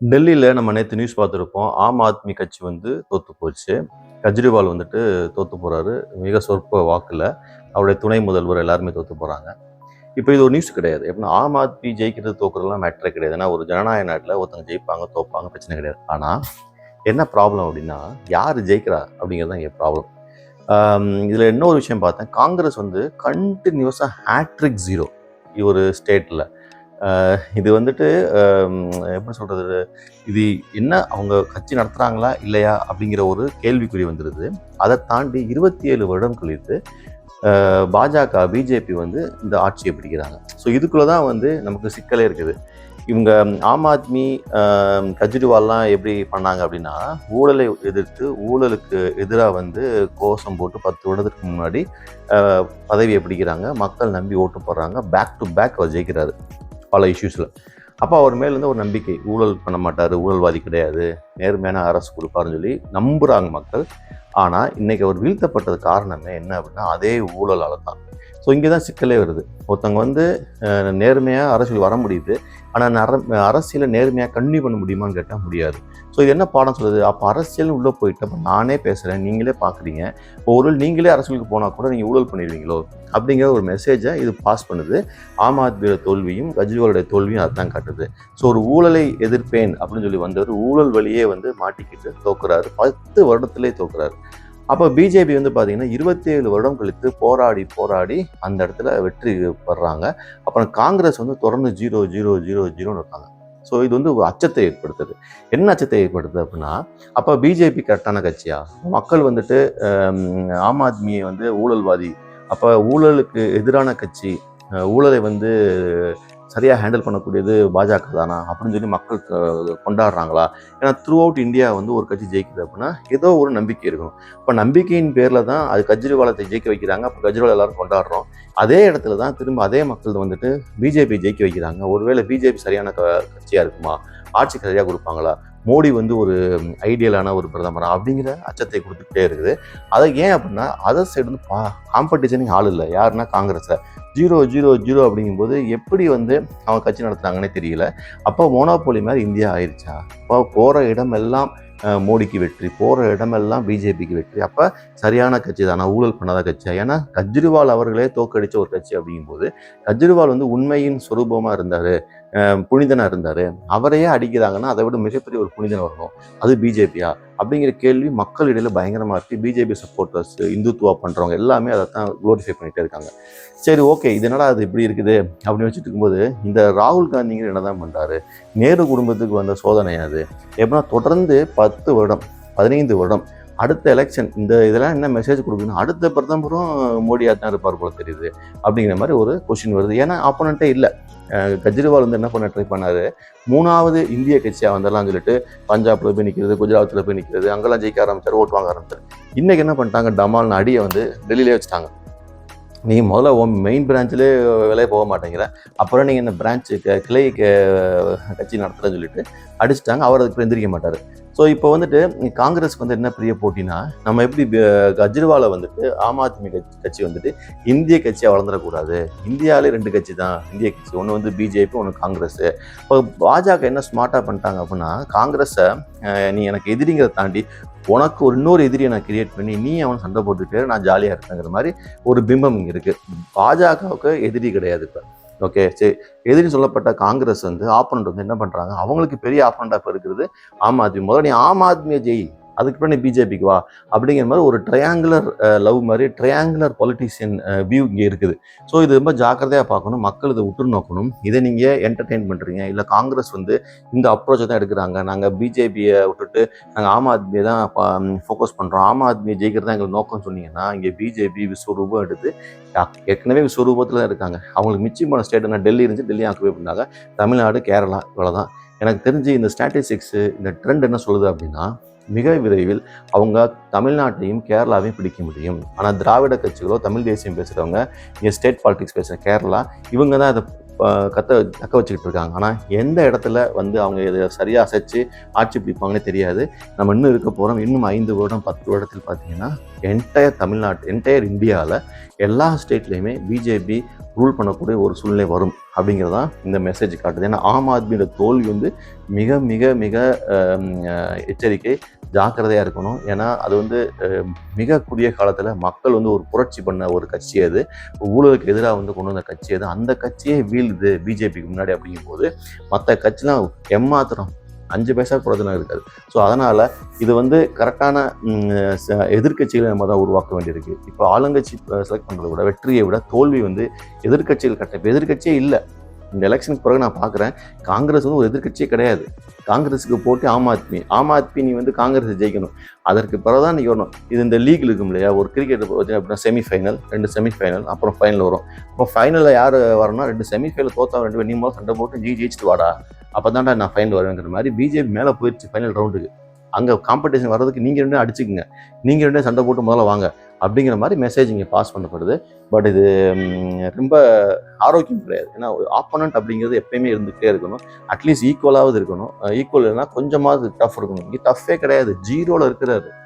டெல்லியில் நம்ம நேற்று நியூஸ் பார்த்துருப்போம். ஆம் ஆத்மி கட்சி வந்து தோற்று போச்சு. கெஜ்ரிவால் வந்துட்டு தோற்று போகிறாரு மிக சொற்ப வாக்கில் அவருடைய துணை முதல்வர் எல்லாருமே தோற்று போகிறாங்க இப்போ இது ஒரு நியூஸ் கிடையாது. எப்படின்னா ஆம் ஆத்மி ஜெயிக்கிறது தோக்குறதுலாம் மேட்ரே கிடையாது. ஏன்னா ஒரு ஜனநாயக நாட்டில் ஒருத்தங்க ஜெயிப்பாங்க தோப்பாங்க பிரச்சனை கிடையாது. ஆனால் என்ன ப்ராப்ளம் அப்படின்னா யார் ஜெயிக்கிறா அப்படிங்கிறது தான் இங்கே ப்ராப்ளம் இதில் இன்னொரு விஷயம் பார்த்தேன். காங்கிரஸ் வந்து கண்டினியூஸாக ஹேட்ரிக் ஜீரோ ஒரு ஸ்டேட்டில் இது வந்துட்டு எப்படி சொல்கிறது இது என்ன அவங்க கட்சி நடத்துகிறாங்களா இல்லையா அப்படிங்கிற ஒரு கேள்விக்குறி வந்துடுது அதை தாண்டி இருபத்தி ஏழு வருடம் கழித்து பாஜக பிஜேபி வந்து இந்த ஆட்சியை பிடிக்கிறாங்க. ஸோ இதுக்குள்ளே தான் வந்து நமக்கு சிக்கலே இருக்குது. இவங்க ஆம் ஆத்மி கெஜ்ரிவால்லாம் எப்படி பண்ணாங்க அப்படின்னா ஊழலை எதிர்த்து ஊழலுக்கு எதிராக வந்து கோஷம் போட்டு பத்து வருடத்துக்கு முன்னாடி பதவியை பிடிக்கிறாங்க. மக்கள் நம்பி ஓட்டு போடுறாங்க. பேக் டு பேக் அவர் ஜெயிக்கிறாரு. பல இஷ்யூஸில் அப்போ அவர் மேலேருந்து ஒரு நம்பிக்கை. ஊழல் பண்ண மாட்டார் ஊழல்வாதி கிடையாது. நேர்மையான அரசு கொடுப்பாருன்னு சொல்லி நம்புகிறாங்க மக்கள். ஆனால் இன்றைக்கி அவர் வீழ்த்தப்பட்டது காரணமே என்ன அப்படின்னா அதே ஊழலால் தான். ஸோ இங்கே தான் சிக்கலே வருது. ஒருத்தவங்க வந்து நேர்மையாக அரசியல் வர முடியுது. ஆனால் நர அரசியலை நேர்மையாக கன்னியூ பண்ண முடியுமான்னு கேட்டால் முடியாது. ஸோ இது என்ன பாடம் சொல்லுது? அப்போ அரசியல் உள்ளே போயிட்டு அப்போ நானே பேசுகிறேன் நீங்களே பார்க்குறீங்க இப்போ ஒரு நீங்களே அரசியலுக்கு போனால் கூட நீங்கள் ஊழல் பண்ணிடுவீங்களோ? அப்படிங்கிற ஒரு மெசேஜை இது பாஸ் பண்ணுது. ஆம் ஆத்மியோட தோல்வியும் கெஜ்ரிவாலுடைய தோல்வியும் அதுதான் காட்டுது. ஸோ ஒரு ஊழலை எதிர்ப்பேன் அப்படின்னு சொல்லி வந்தவர் ஊழல் வழியே வந்து மாட்டிக்கிட்டு தோக்குறாரு. பத்து வருடத்திலே தோக்குறாரு. அப்போ பிஜேபி வந்து பார்த்தீங்கன்னா இருபத்தேழு வருடம் கழித்து போராடி போராடி அந்த இடத்துல வெற்றி பெறாங்க. அப்புறம் காங்கிரஸ் வந்து தொடர்ந்து ஜீரோ ஜீரோ ஜீரோ ஜீரோன்னு இருக்காங்க. ஸோ இது வந்து ஒரு அச்சத்தை ஏற்படுத்துது. என்ன அச்சத்தை ஏற்படுத்துது அப்படின்னா அப்போ பிஜேபி கரெக்டான கட்சியா? மக்கள் வந்துட்டு ஆம் ஆத்மியை வந்து ஊழல்வாதி. அப்போ ஊழலுக்கு எதிரான கட்சி ஊழலை வந்து சரியாக ஹேண்டில் பண்ணக்கூடியது பாஜக தானா? அப்படின்னு சொல்லி மக்கள் கொண்டாடுறாங்களா? ஏன்னா த்ரூ அவுட் இந்தியா வந்து ஒரு கட்சி ஜெயிக்குது அப்படின்னா ஏதோ ஒரு நம்பிக்கை இருக்கணும். இப்போ நம்பிக்கையின் பேரில் தான் அது கெஜ்ரிவாலத்தை ஜெயிக்க வைக்கிறாங்க. அப்போ கெஜ்ரிவால் எல்லாரும் கொண்டாடுறோம். அதே இடத்துல தான் திரும்ப அதே மக்கள் வந்துட்டு பிஜேபி ஜெயிக்க வைக்கிறாங்க. ஒருவேளை பிஜேபி சரியான க கட்சியாக இருக்குமா? ஆட்சி சரியாக கொடுப்பாங்களா? மோடி வந்து ஒரு ஐடியலான ஒரு பிரதமர் அப்படிங்கிற அச்சத்தை கொடுத்துக்கிட்டே இருக்குது. அதை ஏன் அப்படின்னா அதர் சைடு வந்து பா காம்படிஷனுக்கு ஆள் இல்லை. யாருன்னா காங்கிரஸில் ஜீரோ ஜீரோ ஜீரோ அப்படிங்கும்போது எப்படி வந்து அவங்க கட்சி நடத்துனாங்கன்னே தெரியல. அப்போ மோனோபோலி மாதிரி இந்தியா ஆயிடுச்சா அப்போ போகிற இடமெல்லாம் மோடிக்கு வெற்றி போகிற இடமெல்லாம் பிஜேபிக்கு வெற்றி. அப்போ சரியான கட்சி தானா? ஊழல் பண்ணாத கட்சியா? ஏன்னா கெஜ்ரிவால் அவர்களே தோக்கடித்த ஒரு கட்சி அப்படிங்கும்போது கெஜ்ரிவால் வந்து உண்மையின் சுரூபமாக இருந்தார். புனிதனாக இருந்தார். அவரையே அடிக்கிறாங்கன்னா அதை விட மிகப்பெரிய ஒரு புனிதன் வரணும். அது பிஜேபியா? அப்படிங்கிற கேள்வி மக்கள் இடையில பயங்கரமாக இருக்குது பிஜேபி சப்போர்ட்டர்ஸ் இந்துத்துவா பண்ணுறவங்க எல்லாமே அதை தான் குளோரிஃபை பண்ணிகிட்டே இருக்காங்க. சரி ஓகே இது என்னடா அது இப்படி இருக்குது? அப்படின்னு வச்சுட்டு இருக்கும்போது இந்த ராகுல் காந்திங்கிற என்ன தான் பண்ணுறாரு நேரு குடும்பத்துக்கு வந்த சோதனை அது. எப்படின்னா தொடர்ந்து பத்து வருடம் பதினைந்து வருடம் அடுத்த எலெக்ஷன் இந்த இதெல்லாம் என்ன மெசேஜ் கொடுக்குதுன்னா அடுத்த பிரதமரும் மோடியாக தான் இருப்பார் போல தெரியுது. அப்படிங்கிற மாதிரி ஒரு கொஷின் வருது. ஏன்னா ஆப்போனண்ட்டே இல்லை. கெஜ்ரிவால் வந்து என்ன பண்ண ட்ரை பண்ணாரு? மூணாவது இந்திய கட்சியாக வந்தெல்லாம் சொல்லிட்டு பஞ்சாப்ல போய் நிற்கிறது குஜராத்தில் போய் நிற்கிறது அங்கெல்லாம் ஜெயிக்க ஆரம்பிச்சார் ஓட்டு வாங்க ஆரம்பிச்சார். இன்னைக்கு என்ன பண்ணிட்டாங்க? டமால்னு அடியை வந்து டெல்லியிலே வச்சுட்டாங்க. நீ முதல்ல உன் மெயின் பிரான்ச்சிலே வேலையை போக மாட்டேங்கிற. அப்புறம் நீங்கள் இந்த பிரான்ச்சு கிளை க- கட்சி நடத்துகிறேன்னு சொல்லிட்டு அடிச்சிட்டாங்க. அவர் அதுக்கு எந்திரிக்க மாட்டார். ஸோ இப்போ வந்துட்டு காங்கிரஸ்க்கு வந்து என்ன பெரிய போட்டினா நம்ம எப்படி கஜ்ரிவாலை வந்துட்டு ஆம் ஆத்மி கட்சி கட்சி வந்துட்டு இந்திய கட்சியாக வளர்ந்துடக்கூடாது. இந்தியாவிலே ரெண்டு கட்சி தான் இந்திய கட்சி. ஒன்று வந்து பிஜேபி ஒன்று காங்கிரஸ். இப்போ பாஜக என்ன ஸ்மார்ட்டாக பண்ணிட்டாங்க அப்படின்னா காங்கிரஸை நீ எனக்கு எதிரிங்கிறத தாண்டி உனக்கு ஒரு இன்னொரு எதிரியை நான் கிரியேட் பண்ணி நீ அவன் சண்டை போட்டுக்கிட்டே நான் ஜாலியாக இருப்பேங்கிற மாதிரி ஒரு பிம்பம் இங்கே இருக்குது பாஜகவுக்கு எதிரி கிடையாது இப்போ. ஓகே சரி எதிரி சொல்லப்பட்ட காங்கிரஸ் வந்து ஆப்பனண்ட் வந்து என்ன பண்ணுறாங்க அவங்களுக்கு பெரிய ஆப்பனண்டாக இப்போ இருக்கிறது ஆம் ஆத்மி. முதல்ல நீ ஆம் ஆத்மியை ஜெய். அதுக்கு பின்னாடி பிஜேபிக்கு வா. அப்படிங்கிற மாதிரி ஒரு ட்ரையாங்குலர் லவ் மாதிரி ட்ரையாங்குலர் பொலிட்டிஷியன் வியூ இங்கே இருக்குது. ஸோ இது ரொம்ப ஜாக்கிரதையாக பார்க்கணும். மக்கள் இதை உற்று நோக்கணும். இதை நீங்கள் என்டர்டெயின் பண்ணுறீங்க இல்லை காங்கிரஸ் வந்து இந்த அப்ரோச்சை தான் எடுக்கிறாங்க. நாங்கள் பிஜேபியை விட்டுட்டு நாங்கள் ஆம் ஆத்மியை தான் ஃபோக்கஸ் பண்ணுறோம் ஆம் ஆத்மியை ஜெயிக்கிறது தான் எங்களுக்கு நோக்கம் சொன்னீங்கன்னா இங்கே பிஜேபி விஸ்வரூபம் எடுத்து ஏற்கனவே விஸ்வரூபத்தில் தான் இருக்காங்க. அவங்களுக்கு மிச்சமான ஸ்டேட் என்ன? டெல்லி இருந்துச்சு. டெல்லி ஆக்குவே பண்ணாங்க தமிழ்நாடு கேரளா இவ்வளோதான் எனக்கு தெரிஞ்சு இந்த ஸ்டாட்டிஸ்டிக்ஸு இந்த ட்ரெண்ட் என்ன சொல்லுது அப்படின்னா மிக விரைவில் அவங்க தமிழ்நாட்டையும் கேரளாவையும் பிடிக்க முடியும். ஆனால் திராவிட கட்சிகளோ தமிழ் தேசியம் பேசுகிறவங்க இங்கே ஸ்டேட் பாலிடிக்ஸ் பேசுகிற கேரளா இவங்க தான் அதை கத்த தக்க வச்சுக்கிட்டு இருக்காங்க. ஆனால் எந்த இடத்துல வந்து அவங்க இதை சரியாக அசைச்சு ஆட்சி பிடிப்பாங்கன்னே தெரியாது. நம்ம இன்னும் இருக்க போகிறோம் இன்னும் ஐந்து வருடம் பத்து வருடத்தில் பார்த்தீங்கன்னா என்டையர் தமிழ்நாட்டு என்டையர் இந்தியாவில் எல்லா ஸ்டேட்லேயுமே பிஜேபி ரூல் பண்ணக்கூடிய ஒரு சூழ்நிலை வரும். அப்படிங்கிறதா இந்த மெசேஜ் காட்டுது. ஏன்னா ஆம் ஆத்மியோட தோல்வி வந்து மிக மிக மிக எச்சரிக்கை ஜாக்கிரதையாக இருக்கணும். ஏன்னா அது வந்து மிக குறுகிய காலத்தில் மக்கள் வந்து ஒரு புரட்சி பண்ண ஒரு கட்சி அது. ஊழலுக்கு எதிராக வந்து கொண்டு வந்த கட்சி அது. அந்த கட்சியே வீழுது பிஜேபிக்கு முன்னாடி அப்படிங்கும்போது மற்ற கட்சிலாம் எம்மாத்திரம் அஞ்சு பைசா பிரயோஜனம் இருக்காது. ஸோ அதனால் இது வந்து கரெக்டான எதிர்கட்சிகளை நம்ம தான் உருவாக்க வேண்டியிருக்கு. இப்போ ஆளுங்கட்சி செலக்ட் பண்ணுறதை விட வெற்றியை விட தோல்வி வந்து எதிர்கட்சிகள் கட்ட எதிர்கட்சியே எதிர்க்கட்சியே இல்லை. இந்த எலெக்ஷனுக்கு பிறகு நான் பார்க்குறேன் காங்கிரஸ் வந்து ஒரு எதிர்க்கட்சியே கிடையாது. காங்கிரஸுக்கு போட்டு ஆம் ஆத்மி ஆம் ஆத்மி நீ வந்து காங்கிரஸ் ஜெயிக்கணும். அதற்கு பிறகு தான் நீ வரணும். இது இந்த லீக் இருக்கும் இல்லையா? ஒரு கிரிக்கெட் அப்படின்னா செமிஃபைனல் ரெண்டு செமிஃபைனல் அப்புறம் ஃபைனல் வரும். அப்போ ஃபைனலில் யார் வரணும்னா ரெண்டு செமிஃபைனல் தோத்தா ரெண்டு பேர் நீ மூலம் சண்டை போட்டு ஜி ஜெயிச்சிட்டு வாடா. அப்போ தான்டா நான் ஃபைனல் வருவேங்கிற மாதிரி பிஜேபி மேலே போயிடுச்சு ஃபைனல் ரவுண்டுக்கு அங்கே காம்படிஷன் வர்றதுக்கு நீங்கள் ரெண்டும் அடிச்சுக்கோங்க. நீங்கள் ரெண்டும் சண்டை போட்டு முதல்ல வாங்க. அப்படிங்கிற மாதிரி மெசேஜ் இங்கே பாஸ் பண்ணப்படுது. பட் இது ரொம்ப ஆரோக்கியம் கிடையாது. ஏன்னா ஆப்போனண்ட் அப்படிங்கிறது எப்பயுமே இருந்துகிட்டே இருக்கணும். அட்லீஸ்ட் ஈக்குவலாவது இருக்கணும். ஈக்குவல் இல்லைன்னா கொஞ்சமாவது டஃப் இருக்கணும். இங்கே டஃப்பே கிடையாது. ஜீரோவில் இருக்கிறாரு.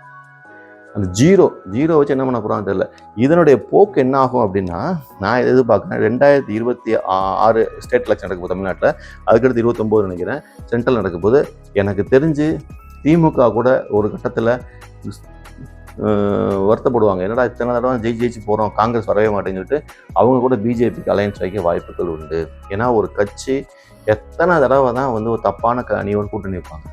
அந்த ஜீரோ ஜீரோ வச்சு என்ன பண்ண போகிறான்னு தெரியல. இதனுடைய போக்கு என்ன ஆகும் அப்படின்னா நான் எதிர்பார்க்குறேன். ரெண்டாயிரத்தி இருபத்தி ஆ- ஆறு ஸ்டேட் எலெக்ஷன் நடக்க போகுது தமிழ்நாட்டில். அதுக்கடுத்து இருபத்தொம்போது நினைக்கிறேன். சென்ட்ரல் நடக்க போது எனக்கு தெரிஞ்சு திமுக கூட ஒரு கட்டத்தில் வருத்தப்படுவாங்க. என்னடா இத்தனை தடவை ஜெயிச்சு ஜெயிச்சு போகிறோம் காங்கிரஸ் வரவே மாட்டேன்னு சொல்லிட்டு அவங்க கூட பிஜேபிக்கு அலையன்ஸ் வைக்க வாய்ப்புகள் உண்டு. ஏன்னா ஒரு கட்சி எத்தனை தடவை தான் வந்து ஒரு தப்பான க அணியோடு கூட்டணி வைப்பாங்க.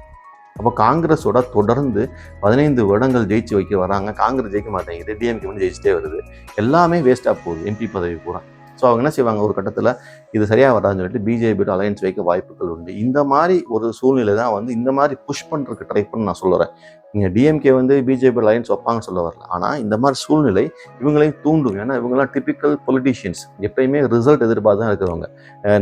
அப்போ காங்கிரஸோட தொடர்ந்து பதினைந்து வருடங்கள் ஜெயிச்சு வைக்க வராங்க. காங்கிரஸ் ஜெயிக்க மாட்டேங்குது. டிஎம்கே வந்து ஜெயிச்சிட்டே வருது. எல்லாமே வேஸ்ட்டாக போகுது. எம்பி பதவி பூரா. ஸோ அவங்க என்ன செய்வாங்க? ஒரு கட்டத்தில் இது சரியாக வராதுன்னு சொல்லிட்டு பிஜேபியோட அலையன்ஸ் வைக்க வாய்ப்புகள் உண்டு. இந்த மாதிரி ஒரு சூழ்நிலை தான் வந்து இந்த மாதிரி புஷ் பண்ணுறதுக்கு ட்ரை பண்ண நான் சொல்லுறேன். நீங்கள் டிஎம்கே வந்து பிஜேபி அலையன்ஸ் வைப்பாங்க சொல்ல வரல. ஆனால் இந்த மாதிரி சூழ்நிலை இவங்களையும் தூண்டும். ஏன்னா இவங்கெல்லாம் டிபிக்கல் பொலிட்டீஷியன்ஸ் எப்பயுமே ரிசல்ட் எதிர்பார்த்து தான் இருக்கிறவங்க.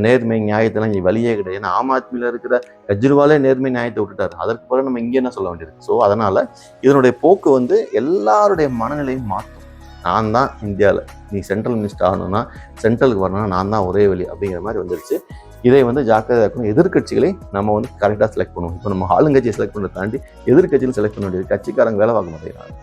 நேர்மை நியாயத்தெல்லாம் இங்கே வழியே கிடையாது. ஏன்னா ஆம் ஆத்மியில் இருக்கிற கெஜ்ரிவாலே நேர்மை நியாயத்தை விட்டுட்டாரு. அதற்கு பிறகு நம்ம இங்கே என்ன சொல்ல வேண்டியிருக்கு? ஸோ அதனால் இதனுடைய போக்கு வந்து எல்லாருடைய மனநிலையும் மாற்றும். நான் தான் இந்தியாவில் நீ சென்ட்ரல் மினிஸ்டர் ஆகணும்னா சென்ட்ரலுக்கு வரணும்னா நான் தான் ஒரே வழி அப்படிங்கிற மாதிரி வந்துருச்சு. இதை வந்து ஜாக்கிரதையாக இருக்கணும். எதிர்க்கட்சிகளை நம்ம வந்து கரெக்டாக செலக்ட் பண்ணுவோம் இப்போ நம்ம ஆளுங்கட்சியை செலக்ட் பண்ணுறதை தாண்டி எதிர்க்கட்சியில் செலக்ட் பண்ண வேண்டியது கட்சிக்காரங்க வேலை பார்க்க மாட்டேங்கிறாங்க.